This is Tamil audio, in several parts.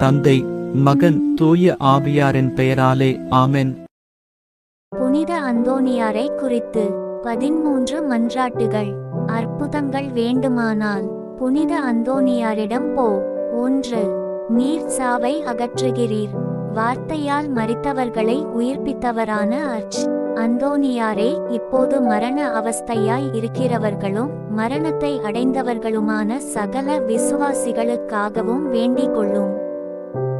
தந்தை மகன் தூய ஆவியாரின் பெயராலே ஆமென். புனித அந்தோனியாரை குறித்து பதிமூன்று மன்றாட்டுகள். அற்புதங்கள் வேண்டுமானால் புனித அந்தோனியாரிடம் போ. ஒன்று நீர் சாவை அகற்றுகிறீர். வார்த்தையால் மறித்தவர்களை உயிர்ப்பித்தவரான அர்ச். அந்தோனியாரே இப்போது மரண அவஸ்தையாய் இருக்கிறவர்களும் மரணத்தை அடைந்தவர்களுமான சகல விசுவாசிகளுக்காகவும் வேண்டிக் கொள்ளும்.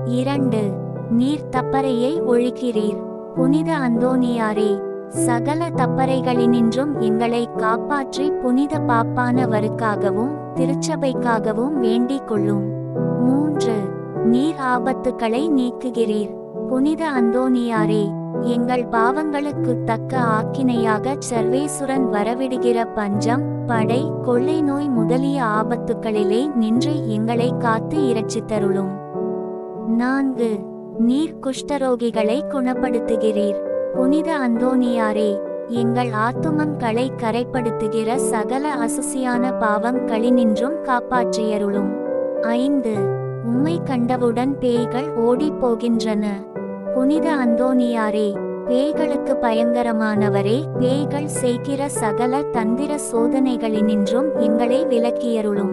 இரண்டு நீர் தப்பறையை ஒழிக்கிறீர். புனித அந்தோனியாரே சகல தப்பறைகளினின்றும் எங்களை காப்பாற்றி புனித பாப்பானவருக்காகவும் திருச்சபைக்காகவும் வேண்டிக் கொள்ளும். மூன்று நீர் ஆபத்துக்களை நீக்குகிறீர். புனித அந்தோனியாரே எங்கள் பாவங்களுக்கு தக்க ஆக்கினையாக சர்வேசுரன் வரவிடுகிற பஞ்சம் படை கொள்ளை நோய் முதலிய ஆபத்துக்களிலே நின்று எங்களை காத்து இரட்சித்தருளும். நான்கு நீர் குஷ்டரோகிகளை குணப்படுத்துகிறீர். புனித அந்தோனியாரே எங்கள் ஆத்துமங்களை கரைப்படுத்துகிற சகல அசுசியான பாவங்களினின்றும் காப்பாற்றியருளும். ஐந்து உம்மை கண்டவுடன் பேய்கள் ஓடிப் போகின்றன. புனித அந்தோனியாரே பேய்களுக்கு பயங்கரமானவரே பேய்கள் செய்கிற சகல தந்திர சோதனைகளினின்றும் எங்களை விலக்கியருளும்.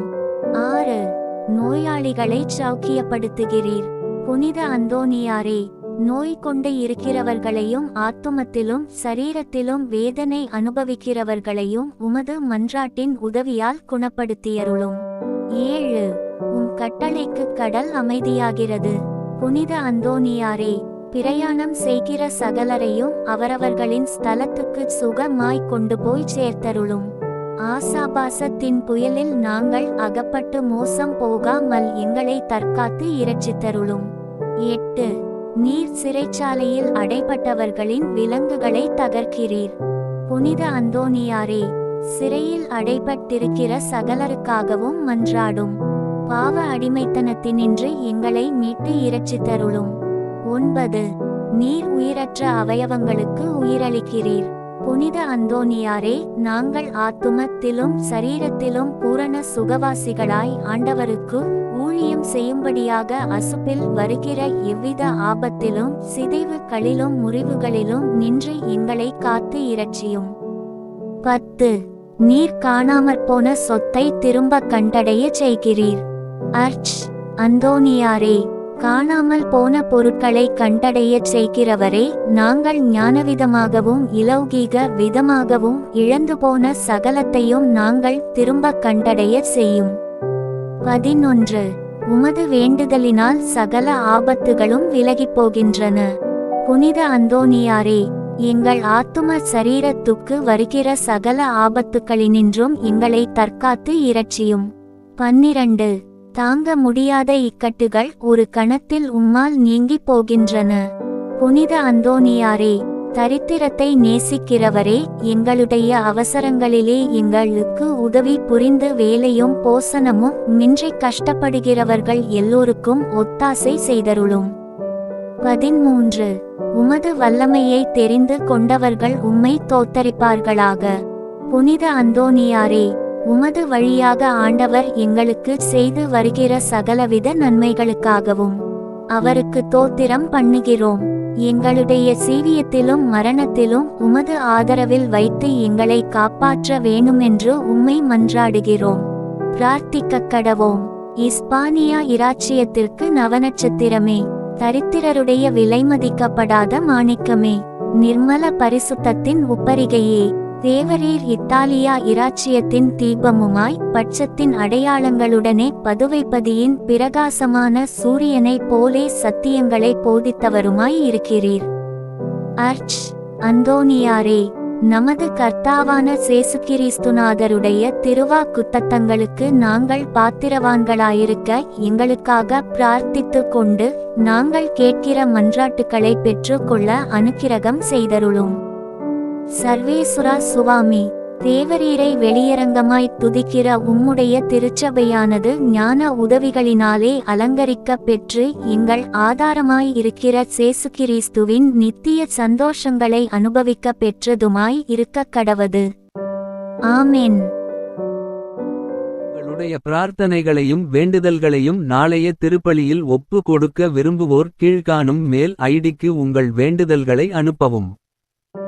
ஆறு நோயாளிகளை சௌக்கியப்படுத்துகிறீர். புனித அந்தோனியாரே நோய் கொண்டு இருக்கிறவர்களையும் ஆத்துமத்திலும் சரீரத்திலும் வேதனை அனுபவிக்கிறவர்களையும் உமது மன்றாட்டின் உதவியால் குணப்படுத்தியருளும். ஏழு உம் கட்டளைக்கு கடல் அமைதியாகிறது. புனித அந்தோனியாரே பிரயாணம் செய்கிற சகலரையும் அவரவர்களின் ஸ்தலத்துக்கு சுகமாய் கொண்டு போய் சேர்த்தருளும். ஆசாபாசத்தின் புயலில் நாங்கள் அகப்பட்டு மோசம் போகாமல் எங்களை தற்காத்து இரட்சித்தருளும். எட்டு. நீர் சிறைச்சாலையில் அடைப்பட்டவர்களின் விலங்குகளை தகர்க்கிறீர். புனித அந்தோனியாரே சிறையில் அடைபட்டிருக்கிற சகலருக்காகவும் மன்றாடும். பாவ அடிமைத்தனத்தினின்று எங்களை மீட்டு இரட்சித்தருளும். ஒன்பது. நீர் உயிரற்ற அவயவங்களுக்கு உயிரளிக்கிறீர். புனித அந்தோனியாரே நாங்கள் ஆத்துமத்திலும் சரீரத்திலும் பூரண சுகவாசிகளாய் ஆண்டவருக்கு ஊழியம் செய்யும்படியாக அசுப்பில் வருகிற எவ்வித ஆபத்திலும் சிதைவுகளிலும் முறிவுகளிலும் நின்று எங்களை காத்து இரட்சியும். பத்து. நீர் காணாமற் போன சொத்தை திரும்ப கண்டடைய செய்கிறீர். அர்ச். அந்தோனியாரே காணாமல் போன பொருட்களை கண்டடையச் செய்கிறவரே நாங்கள் ஞானவிதமாகவும் இலௌகீக விதமாகவும் இழந்து போன சகலத்தையும் நாங்கள் திரும்ப கண்டடைய செய்யும். பதினொன்று. உமது வேண்டுதலினால் சகல ஆபத்துகளும் விலகிப் போகின்றன. புனித அந்தோனியாரே எங்கள் ஆத்தும சரீரத்துக்கு வருகிற சகல ஆபத்துக்களினின்றும் எங்களை தற்காத்து இரட்சியும். பன்னிரண்டு. தாங்க முடியாத இக்கட்டுகள் ஒரு கணத்தில் உம்மால் நீங்கிப் போகின்றன. புனித அந்தோனியாரே தரித்திரத்தை நேசிக்கிறவரே எங்களுடைய அவசரங்களிலே எங்களுக்கு உதவி புரிந்து வேலையும் போசனமும் மின்றி கஷ்டப்படுகிறவர்கள் எல்லோருக்கும் ஒத்தாசை செய்தருளும். பதிமூன்று உமது வல்லமையை தெரிந்து கொண்டவர்கள் உம்மை தோத்தரிப்பார்களாக. புனித அந்தோனியாரே உமது வழியாக ஆண்டவர் எங்களுக்கு செய்து வருகிற சகலவித நன்மைகளுக்காகவும் அவருக்கு தோத்திரம் பண்ணுகிறோம். எங்களுடைய சீவியத்திலும் மரணத்திலும் உமது ஆதரவில் வைத்து எங்களை காப்பாற்ற வேணுமென்று உம்மை மன்றாடுகிறோம். பிரார்த்திக்க கடவோம். இஸ்பானியா இராச்சியத்திற்கு நவநட்சத்திரமே தரித்திரருடைய விலைமதிக்கப்படாத மாணிக்கமே நிர்மல பரிசுத்தத்தின் உப்பரிகையே. தேவரீர் இத்தாலியா இராச்சியத்தின் தீபமுமாய் பட்சத்தின் அடையாளங்களுடனே பதுவைப்பதியின் பிரகாசமான சூரியனைப் போலே சத்தியங்களை போதித்தவருமாய் இருக்கிறீர். அர்ச் அந்தோனியாரே நமது கர்த்தாவான சேசுகிரிஸ்துநாதருடைய திருவாக்குத்தத்தங்களுக்கு நாங்கள் பாத்திரவான்களாயிருக்க எங்களுக்காக பிரார்த்தித்துக் கொண்டு நாங்கள் கேட்கிற மன்றாட்டுக்களை பெற்றுக்கொள்ள அனுக்கிரகம் செய்தருளும். சர்வேசுரா சுவாமி தேவரீரை வெளியரங்கமாய் துதிக்கிற உம்முடைய திருச்சபையானது ஞான உதவிகளினாலே அலங்கரிக்க பெற்று எங்கள் ஆதாரமாய் இருக்கிற சேசு கிறிஸ்துவின் நித்திய சந்தோஷங்களை அனுபவிக்க பெற்றதுமாய் இருக்க கடவது. ஆமென். உங்களுடைய பிரார்த்தனைகளையும் வேண்டுதல்களையும் நாளைய திருப்பலியில் ஒப்பு கொடுக்க விரும்புவோர் கீழ்காணும் மேல் ஐடிக்கு உங்கள் வேண்டுதல்களை அனுப்பவும்.